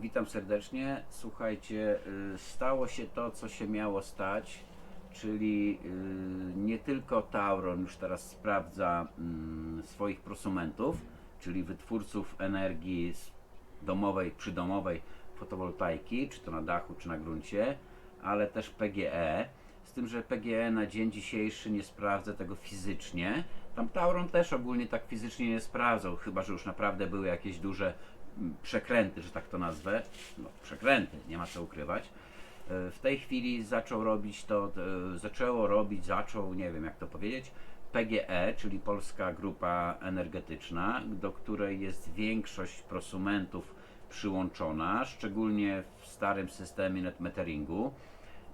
Witam serdecznie. Słuchajcie, y, stało się to, co się miało stać, czyli y, nie tylko Tauron już teraz sprawdza mm, swoich prosumentów, czyli wytwórców energii domowej, przydomowej fotowoltaiki, czy to na dachu, czy na gruncie, ale też PGE. Z tym, że PGE na dzień dzisiejszy nie sprawdza tego fizycznie. Tam Tauron też ogólnie tak fizycznie nie sprawdzał, chyba że już naprawdę były jakieś duże przekręty, że tak to nazwę. No, przekręty, nie ma co ukrywać. E, W tej chwili zaczął robić to, e, zaczęło robić, zaczął, nie wiem jak to powiedzieć, PGE, czyli Polska Grupa Energetyczna, do której jest większość prosumentów przyłączona, szczególnie w starym systemie netmeteringu.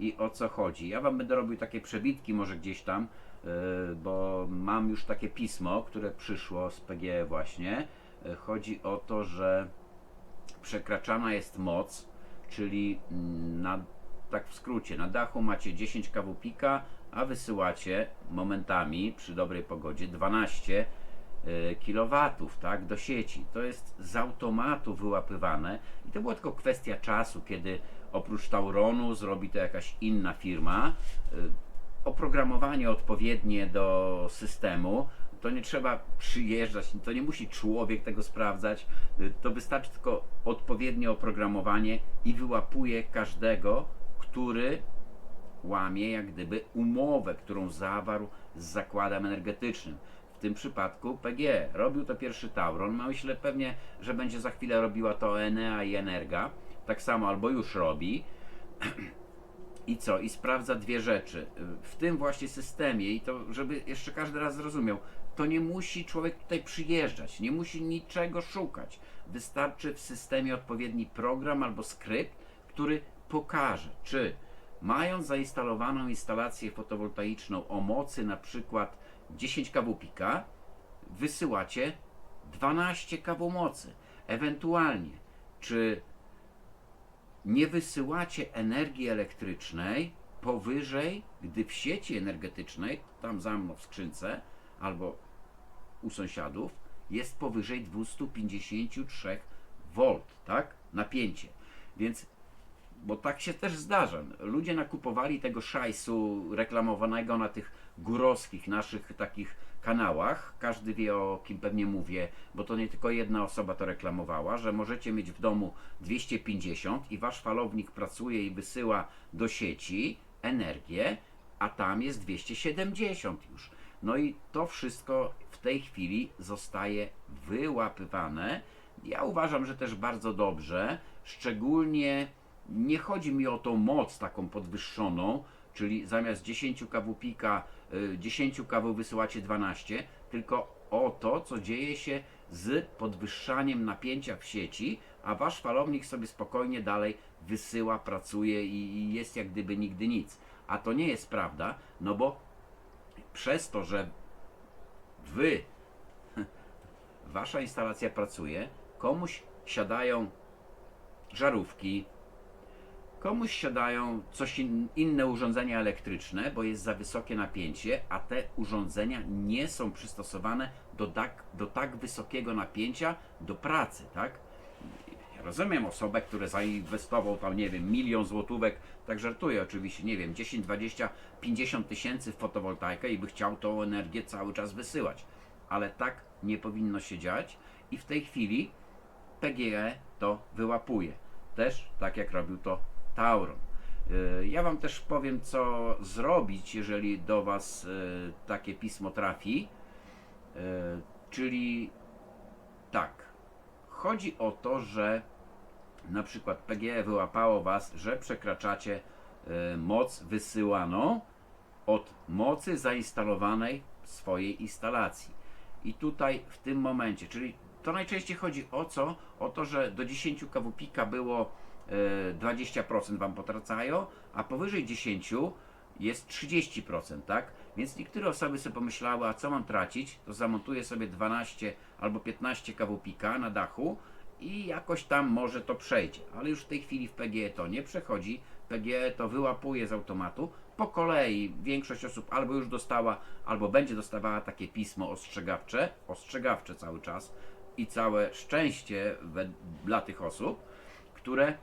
I o co chodzi? Ja Wam będę robił takie przebitki może gdzieś tam, yy, bo mam już takie pismo, które przyszło z PGE właśnie. Chodzi o to, że przekraczana jest moc, czyli mm, na, tak w skrócie, na dachu macie 10 kW pika, a wysyłacie momentami przy dobrej pogodzie 12 kW tak, do sieci. To jest z automatu wyłapywane i to była tylko kwestia czasu, kiedy oprócz Tauronu zrobi to jakaś inna firma. Y, Oprogramowanie odpowiednie do systemu, to nie trzeba przyjeżdżać, to nie musi człowiek tego sprawdzać, y, to wystarczy tylko odpowiednie oprogramowanie i wyłapuje każdego, który łamie jak gdyby umowę, którą zawarł z zakładem energetycznym. W tym przypadku PGE. Robił to pierwszy Tauron. Myślę pewnie, że będzie za chwilę robiła to Enea i Energa. Tak samo albo już robi. I co? I sprawdza dwie rzeczy. W tym właśnie systemie, i to, żeby jeszcze każdy raz zrozumiał, to nie musi człowiek tutaj przyjeżdżać, nie musi niczego szukać. Wystarczy w systemie odpowiedni program albo skrypt, który pokaże, czy mając zainstalowaną instalację fotowoltaiczną o mocy na przykład 10 kW pika, wysyłacie 12 kW mocy. Ewentualnie, czy nie wysyłacie energii elektrycznej powyżej, gdy w sieci energetycznej, tam za mną w skrzynce albo u sąsiadów, jest powyżej 253 V, tak? Napięcie. Więc bo tak się też zdarza. Ludzie nakupowali tego szajsu reklamowanego na tych górowskich naszych takich kanałach. Każdy wie o kim pewnie mówię, bo to nie tylko jedna osoba to reklamowała, że możecie mieć w domu 250 i wasz falownik pracuje i wysyła do sieci energię, a tam jest 270 już. No i to wszystko w tej chwili zostaje wyłapywane. Ja uważam, że też bardzo dobrze, szczególnie nie chodzi mi o tą moc taką podwyższoną, czyli zamiast 10 kW pika, y, 10 kW wysyłacie 12, tylko o to, co dzieje się z podwyższaniem napięcia w sieci, a wasz falownik sobie spokojnie dalej wysyła, pracuje i jest jak gdyby nigdy nic. A to nie jest prawda, no bo przez to, że wy, wasza instalacja pracuje, komuś siadają żarówki, komuś siadają coś in, inne urządzenia elektryczne, bo jest za wysokie napięcie, a te urządzenia nie są przystosowane do tak, do tak wysokiego napięcia do pracy, tak? Rozumiem osobę, która zainwestował tam, nie wiem, milion złotówek, tak żartuję oczywiście, nie wiem, 10, 20, 50 tysięcy w fotowoltaikę i by chciał tą energię cały czas wysyłać. Ale tak nie powinno się dziać i w tej chwili PGE to wyłapuje. Też tak jak robił to Tauron. Y, Ja Wam też powiem, co zrobić, jeżeli do Was y, takie pismo trafi. Y, Czyli tak, chodzi o to, że na przykład PGE wyłapało Was, że przekraczacie y, moc wysyłaną od mocy zainstalowanej w swojej instalacji. I tutaj w tym momencie, czyli to najczęściej chodzi o co? O to, że do 10 kW pika było e, 20% Wam potracają, a powyżej 10 jest 30%, tak? Więc niektóre osoby sobie pomyślały, a co mam tracić? To zamontuję sobie 12 albo 15 kW pika na dachu i jakoś tam może to przejdzie. Ale już w tej chwili w PGE to nie przechodzi. PGE to wyłapuje z automatu. Po kolei większość osób albo już dostała, albo będzie dostawała takie pismo ostrzegawcze, ostrzegawcze cały czas i całe szczęście we, dla tych osób, które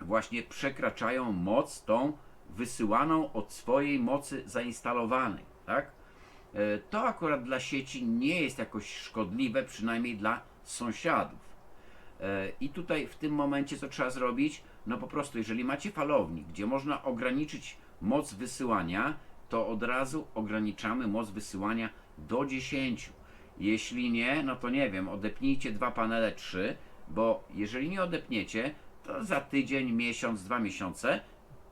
właśnie przekraczają moc tą wysyłaną od swojej mocy zainstalowanej, tak? E, To akurat dla sieci nie jest jakoś szkodliwe, przynajmniej dla sąsiadów. I tutaj w tym momencie co trzeba zrobić? No po prostu, jeżeli macie falownik, gdzie można ograniczyć moc wysyłania, to od razu ograniczamy moc wysyłania do 10. Jeśli nie, no to nie wiem, odepnijcie dwa panele, trzy, bo jeżeli nie odepniecie, to za tydzień, miesiąc, dwa miesiące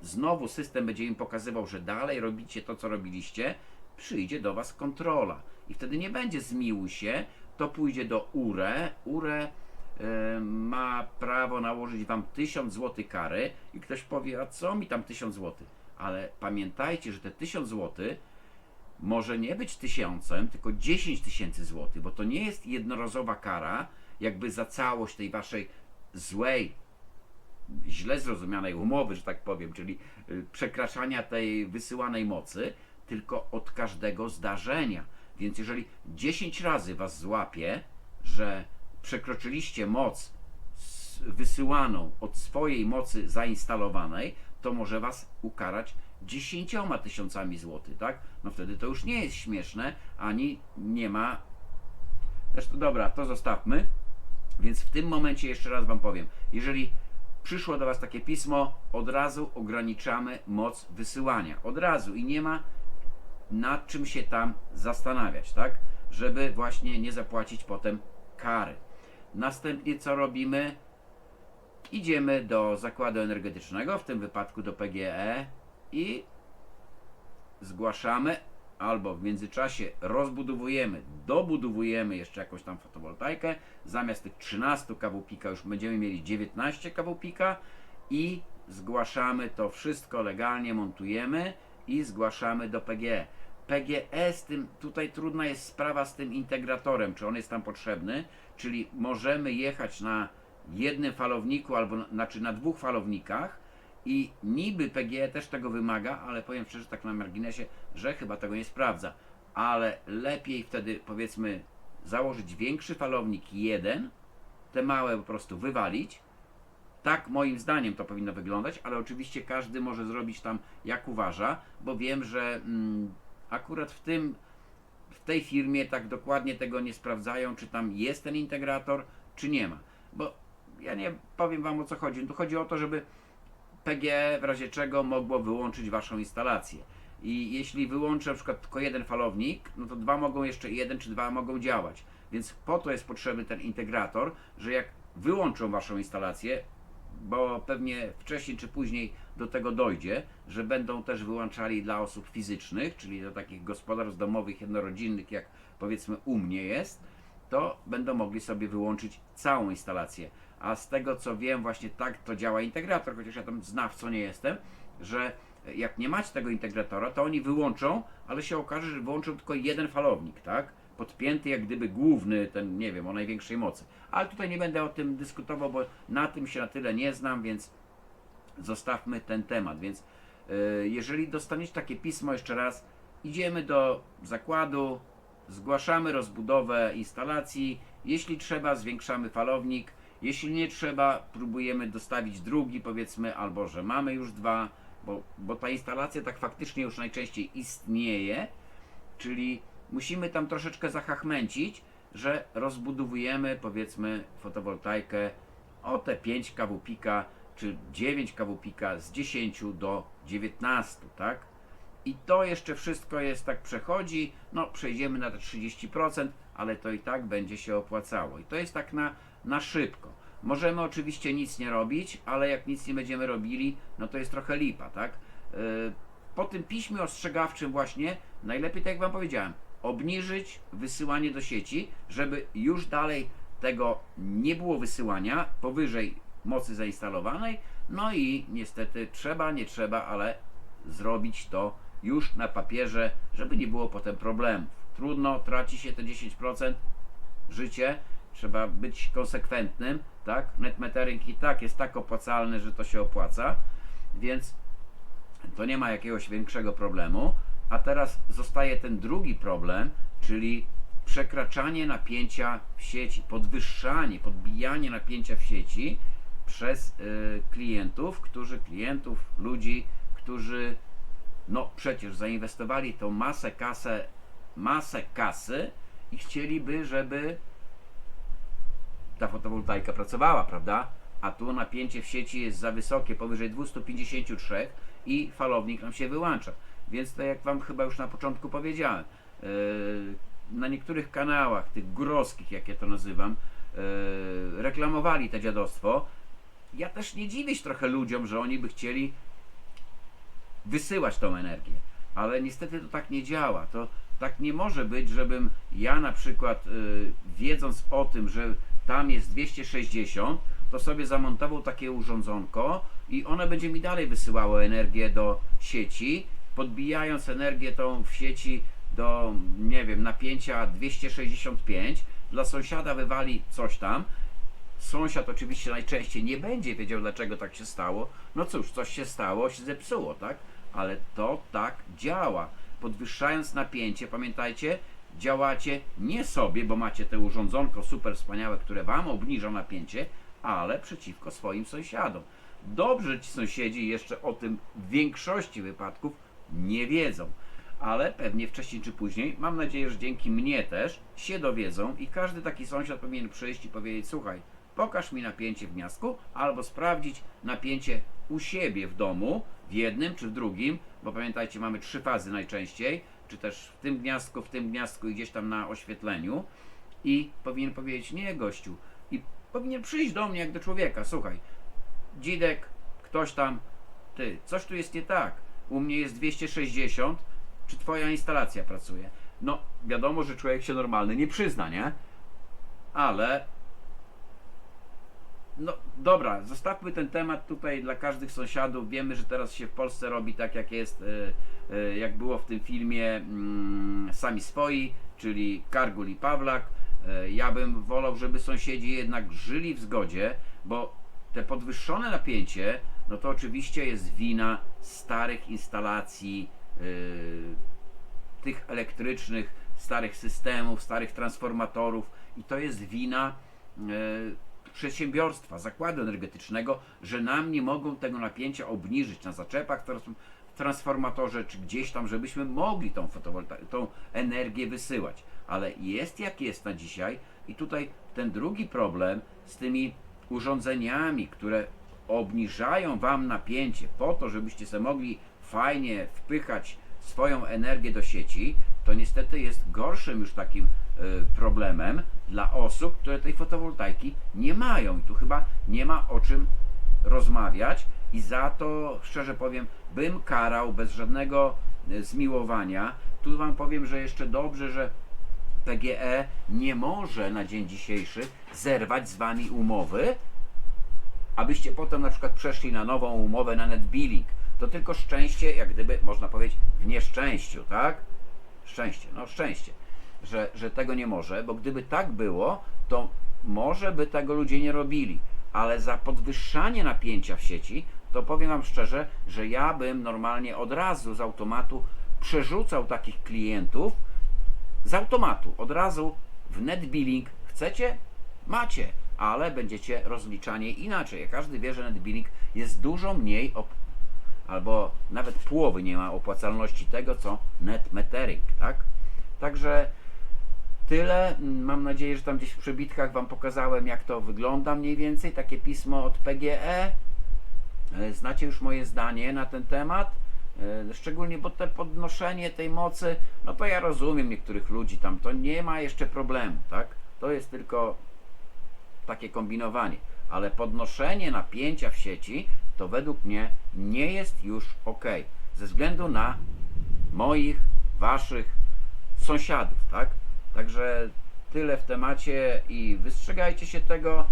znowu system będzie im pokazywał, że dalej robicie to, co robiliście, przyjdzie do Was kontrola. I wtedy nie będzie zmiłuj się, to pójdzie do URE. URE ma prawo nałożyć Wam 1000 zł kary i ktoś powie, a co mi tam 1000 zł? Ale pamiętajcie, że te 1000 zł może nie być tysiącem, tylko 10 tysięcy złotych, bo to nie jest jednorazowa kara, jakby za całość tej waszej złej, źle zrozumianej umowy, że tak powiem, czyli y, przekraczania tej wysyłanej mocy, tylko od każdego zdarzenia. Więc jeżeli 10 razy was złapie, że przekroczyliście moc wysyłaną od swojej mocy zainstalowanej, to może was ukarać 10 tysiącami złotych, tak? No wtedy to już nie jest śmieszne, ani nie ma. Zresztą dobra, to zostawmy. Więc w tym momencie jeszcze raz Wam powiem, jeżeli przyszło do Was takie pismo, od razu ograniczamy moc wysyłania. Od razu i nie ma nad czym się tam zastanawiać, tak? Żeby właśnie nie zapłacić potem kary. Następnie co robimy? Idziemy do zakładu energetycznego, w tym wypadku do PGE i zgłaszamy albo w międzyczasie rozbudowujemy, dobudowujemy jeszcze jakąś tam fotowoltaikę. Zamiast tych 13 kW pika już będziemy mieli 19 kW pika i zgłaszamy to wszystko legalnie, montujemy i zgłaszamy do PGE. PGE z tym, tutaj trudna jest sprawa z tym integratorem, czy on jest tam potrzebny, czyli możemy jechać na jednym falowniku albo na, znaczy na dwóch falownikach i niby PGE też tego wymaga, ale powiem szczerze tak na marginesie, że chyba tego nie sprawdza. Ale lepiej wtedy powiedzmy założyć większy falownik jeden, te małe po prostu wywalić. Tak moim zdaniem to powinno wyglądać, ale oczywiście każdy może zrobić tam jak uważa, bo wiem, że mm, akurat w tym w tej firmie tak dokładnie tego nie sprawdzają, czy tam jest ten integrator, czy nie ma. Bo ja nie powiem Wam o co chodzi. Tu chodzi o to, żeby PGE w razie czego mogło wyłączyć Waszą instalację. I jeśli wyłączę na przykład tylko jeden falownik, no to dwa mogą jeszcze, jeden czy dwa mogą działać. Więc po to jest potrzebny ten integrator, że jak wyłączą Waszą instalację, bo pewnie wcześniej czy później do tego dojdzie, że będą też wyłączali dla osób fizycznych, czyli do takich gospodarstw domowych, jednorodzinnych, jak powiedzmy u mnie jest, to będą mogli sobie wyłączyć całą instalację. A z tego co wiem, właśnie tak to działa integrator, chociaż ja tam znawcą nie jestem, że jak nie macie tego integratora, to oni wyłączą, ale się okaże, że wyłączą tylko jeden falownik, tak? Podpięty jak gdyby główny, ten nie wiem, o największej mocy. Ale tutaj nie będę o tym dyskutował, bo na tym się na tyle nie znam, więc zostawmy ten temat. Więc y, jeżeli dostaniecie takie pismo jeszcze raz, idziemy do zakładu, zgłaszamy rozbudowę instalacji. Jeśli trzeba, zwiększamy falownik. Jeśli nie trzeba, próbujemy dostawić drugi, powiedzmy, albo że mamy już dwa, bo, bo ta instalacja tak faktycznie już najczęściej istnieje, czyli musimy tam troszeczkę zahachmęcić, że rozbudowujemy, powiedzmy, fotowoltaikę o te 5 kW pika, czy 9 kW pika z 10 do 19, tak? I to jeszcze wszystko jest tak przechodzi, no przejdziemy na te 30%, ale to i tak będzie się opłacało. I to jest tak na, na szybko. Możemy oczywiście nic nie robić, ale jak nic nie będziemy robili, no to jest trochę lipa, tak? Yy, po tym piśmie ostrzegawczym właśnie, najlepiej tak jak Wam powiedziałem, obniżyć wysyłanie do sieci, żeby już dalej tego nie było wysyłania powyżej mocy zainstalowanej, no i niestety trzeba, nie trzeba, ale zrobić to już na papierze, żeby nie było potem problemów. Trudno, traci się te 10% życie, trzeba być konsekwentnym, tak? Netmetering i tak jest tak opłacalny, że to się opłaca, więc to nie ma jakiegoś większego problemu. A teraz zostaje ten drugi problem, czyli przekraczanie napięcia w sieci, podwyższanie, podbijanie napięcia w sieci przez y, klientów, którzy klientów, ludzi, którzy no przecież zainwestowali tą masę kasę, masę kasy i chcieliby, żeby ta fotowoltaika pracowała, prawda? A tu napięcie w sieci jest za wysokie, powyżej 253 i falownik nam się wyłącza. Więc to jak Wam chyba już na początku powiedziałem, yy, na niektórych kanałach, tych górowskich, jak ja to nazywam, yy, reklamowali to dziadostwo. Ja też nie dziwię się trochę ludziom, że oni by chcieli wysyłać tą energię. Ale niestety to tak nie działa. To tak nie może być, żebym ja na przykład y, wiedząc o tym, że tam jest 260, to sobie zamontował takie urządzonko i one będzie mi dalej wysyłało energię do sieci, podbijając energię tą w sieci do, nie wiem, napięcia 265. Dla sąsiada wywali coś tam, Sąsiad oczywiście najczęściej nie będzie wiedział, dlaczego tak się stało. No cóż, coś się stało, się zepsuło, tak? Ale to tak działa. Podwyższając napięcie, pamiętajcie, działacie nie sobie, bo macie te urządzonko super wspaniałe, które Wam obniża napięcie, ale przeciwko swoim sąsiadom. Dobrze, ci sąsiedzi jeszcze o tym w większości wypadków nie wiedzą. Ale pewnie wcześniej czy później, mam nadzieję, że dzięki mnie też się dowiedzą i każdy taki sąsiad powinien przyjść i powiedzieć: Słuchaj, pokaż mi napięcie w gniazdku, albo sprawdzić napięcie u siebie w domu, w jednym czy w drugim, bo pamiętajcie, mamy trzy fazy najczęściej, czy też w tym gniazdku, w tym gniazdku i gdzieś tam na oświetleniu, i powinien powiedzieć: Nie, gościu, i powinien przyjść do mnie jak do człowieka: Słuchaj, dzidek, ktoś tam, ty, coś tu jest nie tak. U mnie jest 260, czy twoja instalacja pracuje? No, wiadomo, że człowiek się normalny nie przyzna, nie? Ale no dobra, zostawmy ten temat tutaj dla każdych sąsiadów. Wiemy, że teraz się w Polsce robi tak, jak jest, e, e, jak było w tym filmie mm, Sami Swoi, czyli Kargul i Pawlak. E, Ja bym wolał, żeby sąsiedzi jednak żyli w zgodzie, bo te podwyższone napięcie, no to oczywiście jest wina starych instalacji, yy, tych elektrycznych, starych systemów, starych transformatorów i to jest wina e, przedsiębiorstwa, zakładu energetycznego, że nam nie mogą tego napięcia obniżyć na zaczepach, w transformatorze czy gdzieś tam, żebyśmy mogli tą, tą energię wysyłać. Ale jest jak jest na dzisiaj i tutaj ten drugi problem z tymi urządzeniami, które obniżają Wam napięcie po to, żebyście sobie mogli fajnie wpychać swoją energię do sieci, to niestety jest gorszym już takim y, problemem dla osób, które tej fotowoltaiki nie mają. I tu chyba nie ma o czym rozmawiać i za to, szczerze powiem, bym karał bez żadnego y, zmiłowania. Tu Wam powiem, że jeszcze dobrze, że PGE nie może na dzień dzisiejszy zerwać z Wami umowy, abyście potem na przykład przeszli na nową umowę na net billing. To tylko szczęście, jak gdyby można powiedzieć, w nieszczęściu, tak? Szczęście, no szczęście, że, że tego nie może, bo gdyby tak było, to może by tego ludzie nie robili, ale za podwyższanie napięcia w sieci, to powiem Wam szczerze, że ja bym normalnie od razu z automatu przerzucał takich klientów z automatu, od razu w net billing. Chcecie? Macie, ale będziecie rozliczani inaczej. Każdy wie, że net billing jest dużo mniej albo nawet połowy nie ma opłacalności tego, co net metering, tak? Także tyle. Mm, Mam nadzieję, że tam gdzieś w przebitkach Wam pokazałem, jak to wygląda mniej więcej. Takie pismo od PGE. E, Znacie już moje zdanie na ten temat. E, Szczególnie, bo te podnoszenie tej mocy, no to ja rozumiem niektórych ludzi tam, to nie ma jeszcze problemu, tak? To jest tylko takie kombinowanie, ale podnoszenie napięcia w sieci to według mnie nie jest już ok. Ze względu na moich, waszych sąsiadów, tak? Także tyle w temacie i wystrzegajcie się tego.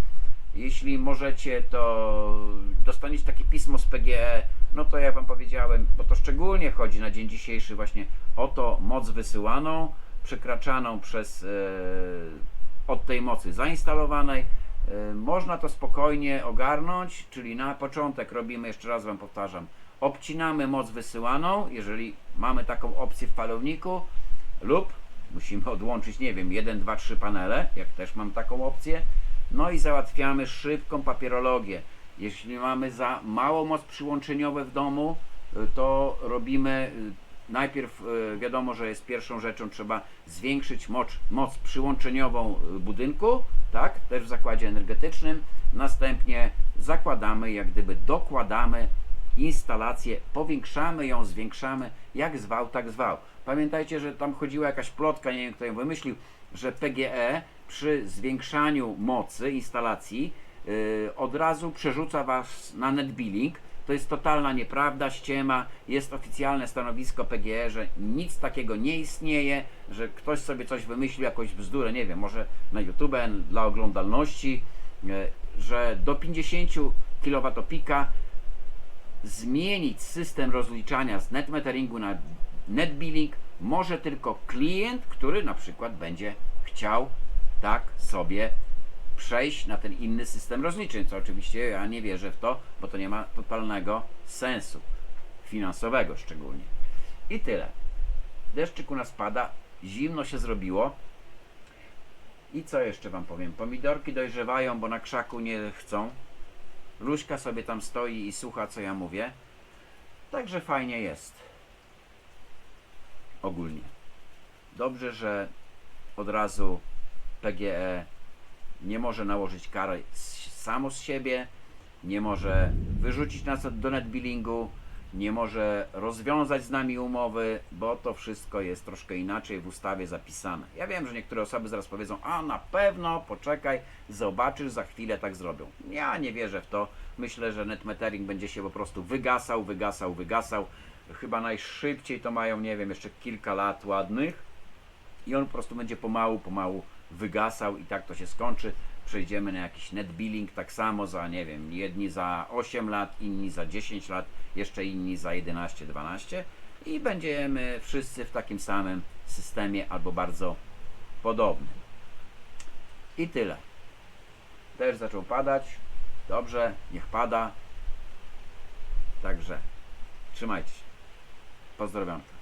Jeśli możecie, to dostaniecie takie pismo z PGE, no to jak Wam powiedziałem, bo to szczególnie chodzi na dzień dzisiejszy właśnie o to moc wysyłaną, przekraczaną przez e, od tej mocy zainstalowanej. E, Można to spokojnie ogarnąć, czyli na początek robimy, jeszcze raz Wam powtarzam, obcinamy moc wysyłaną, jeżeli mamy taką opcję w falowniku, lub musimy odłączyć, nie wiem, 1, 2, 3 panele, jak też mam taką opcję, no i załatwiamy szybką papierologię. Jeśli mamy za małą moc przyłączeniową w domu, y, to robimy y, najpierw y, wiadomo, że jest pierwszą rzeczą trzeba zwiększyć moc, moc przyłączeniową y, budynku, tak, też w zakładzie energetycznym. Następnie zakładamy, jak gdyby dokładamy instalację, powiększamy ją, zwiększamy, jak zwał, tak zwał. Pamiętajcie, że tam chodziła jakaś plotka, nie wiem kto ją wymyślił, że PGE przy zwiększaniu mocy instalacji yy, od razu przerzuca Was na net billing. To jest totalna nieprawda, ściema. Jest oficjalne stanowisko PGE, że nic takiego nie istnieje, że ktoś sobie coś wymyślił, jakąś bzdurę, nie wiem, może na YouTube dla oglądalności, yy, że do 50 kWp zmienić system rozliczania z net meteringu na net billing może tylko klient, który na przykład będzie chciał tak sobie przejść na ten inny system rozliczeń, co oczywiście ja nie wierzę w to, bo to nie ma totalnego sensu finansowego szczególnie. I tyle. Deszczyk u nas pada, zimno się zrobiło. I co jeszcze Wam powiem? Pomidorki dojrzewają, bo na krzaku nie chcą. Luśka sobie tam stoi i słucha, co ja mówię. Także fajnie jest. Ogólnie. Dobrze, że od razu PGE nie może nałożyć kary samo z siebie, nie może wyrzucić nas do netbillingu, nie może rozwiązać z nami umowy, bo to wszystko jest troszkę inaczej w ustawie zapisane. Ja wiem, że niektóre osoby zaraz powiedzą, a na pewno, poczekaj, zobaczysz, za chwilę tak zrobią. Ja nie wierzę w to. Myślę, że netmetering będzie się po prostu wygasał, wygasał, wygasał. Chyba najszybciej to mają, nie wiem, jeszcze kilka lat ładnych i on po prostu będzie pomału, pomału wygasał i tak to się skończy. Przejdziemy na jakiś net billing, tak samo za, nie wiem, jedni za 8 lat, inni za 10 lat, jeszcze inni za 11, 12 i będziemy wszyscy w takim samym systemie albo bardzo podobnym. I tyle. Też zaczął padać. Dobrze, niech pada. Także trzymajcie się. Pozdrowionka.